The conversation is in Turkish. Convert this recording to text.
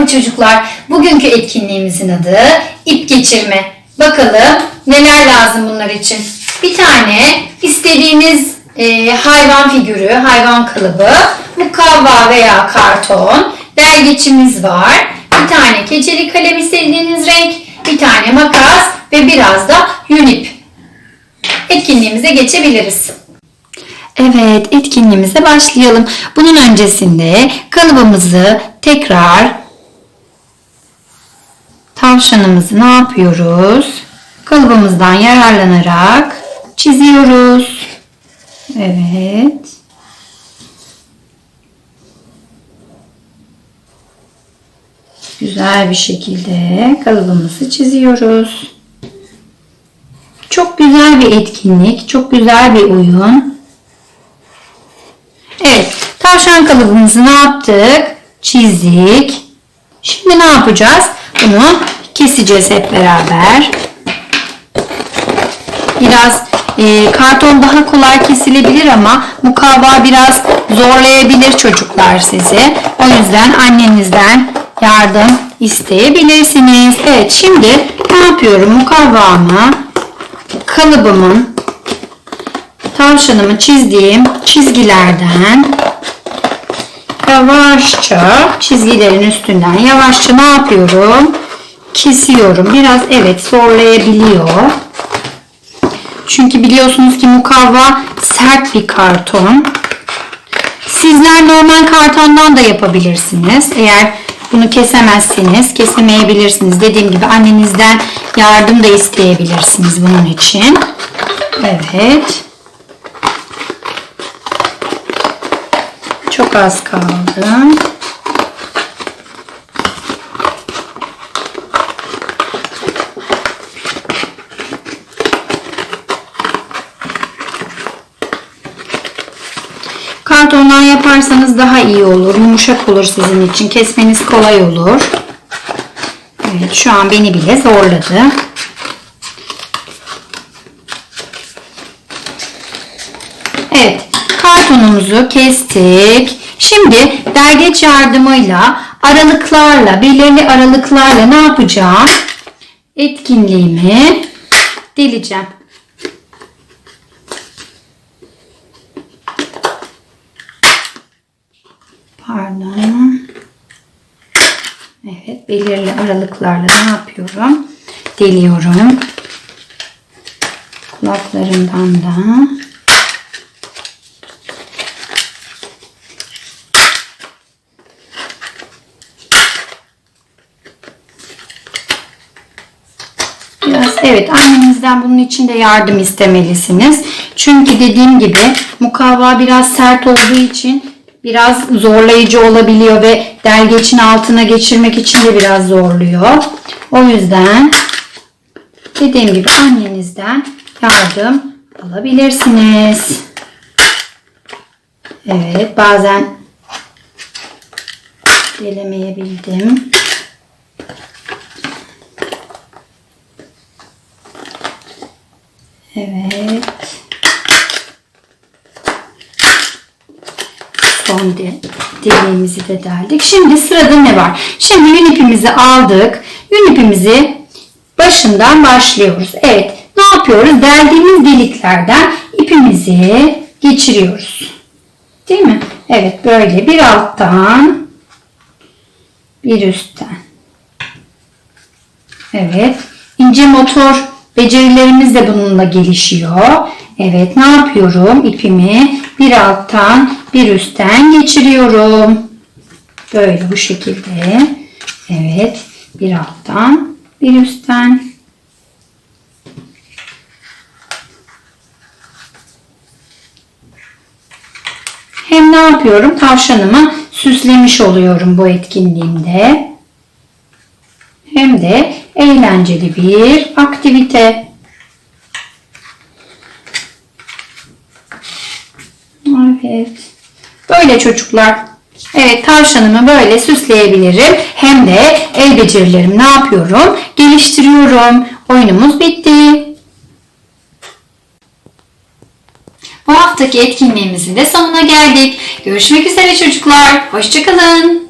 Merhaba çocuklar. Bugünkü etkinliğimizin adı ip geçirme. Bakalım neler lazım bunlar için. Bir tane istediğiniz e, hayvan figürü, hayvan kalıbı, mukavva veya karton, dergeçimiz var. Bir tane keçeli kalem istediğiniz renk, bir tane makas ve biraz da yün ip. Etkinliğimize geçebiliriz. Evet, etkinliğimize başlayalım. Bunun öncesinde kalıbımızı tekrar tavşanımızı ne yapıyoruz? Kalıbımızdan yararlanarak çiziyoruz. Evet. Güzel bir şekilde kalıbımızı çiziyoruz. Çok güzel bir etkinlik, çok güzel bir oyun. Evet, tavşan kalıbımızı ne yaptık? Çizdik. Şimdi ne yapacağız? Bunu keseceğiz hep beraber. Biraz e, karton daha kolay kesilebilir ama mukavva biraz zorlayabilir çocuklar sizi. O yüzden annenizden yardım isteyebilirsiniz. Evet, şimdi ne yapıyorum? Mukavvamı kalıbımın tavşanımı çizdiğim çizgilerden yavaşça çizgilerin üstünden yavaşça ne yapıyorum? Kesiyorum. Biraz evet zorlayabiliyor. Çünkü biliyorsunuz ki mukavva sert bir karton. Sizler normal kartondan da yapabilirsiniz. Eğer bunu kesemezseniz kesemeyebilirsiniz. Dediğim gibi annenizden yardım da isteyebilirsiniz bunun için. Evet. Çok az kaldı. Kartondan yaparsanız daha iyi olur. Yumuşak olur sizin için. Kesmeniz kolay olur. Evet şu an beni bile zorladı. Evet, kartonumuzu kestik. Şimdi dergeç yardımıyla aralıklarla, belirli aralıklarla ne yapacağım? Etkinliğimi deleceğim. Pardon. Evet, belirli aralıklarla ne yapıyorum? Deliyorum. Kulaklarından da Biraz evet annenizden bunun için de yardım istemelisiniz. Çünkü dediğim gibi mukavva biraz sert olduğu için biraz zorlayıcı olabiliyor ve delgeçin altına geçirmek için de biraz zorluyor. O yüzden dediğim gibi annenizden yardım alabilirsiniz. Evet bazen gelemeyebildim. Evet. Son de, deliğimizi de deldik. Şimdi sırada ne var? Şimdi yün ipimizi aldık. Yün ipimizi başından başlıyoruz. Evet. Ne yapıyoruz? Deldiğimiz deliklerden ipimizi geçiriyoruz. Değil mi? Evet. Böyle bir alttan bir üstten. Evet. İnce motor becerilerimiz de bununla gelişiyor. Evet ne yapıyorum? İpimi bir alttan bir üstten geçiriyorum. Böyle bu şekilde. Evet bir alttan bir üstten. Hem ne yapıyorum? Tavşanımı süslemiş oluyorum bu etkinliğimde. Hem de eğlenceli bir aktivite. Evet. Böyle çocuklar. Evet tavşanımı böyle süsleyebilirim. Hem de el becerilerimi ne yapıyorum? Geliştiriyorum. Oyunumuz bitti. Bu haftaki etkinliğimizin de sonuna geldik. Görüşmek üzere çocuklar. Hoşçakalın.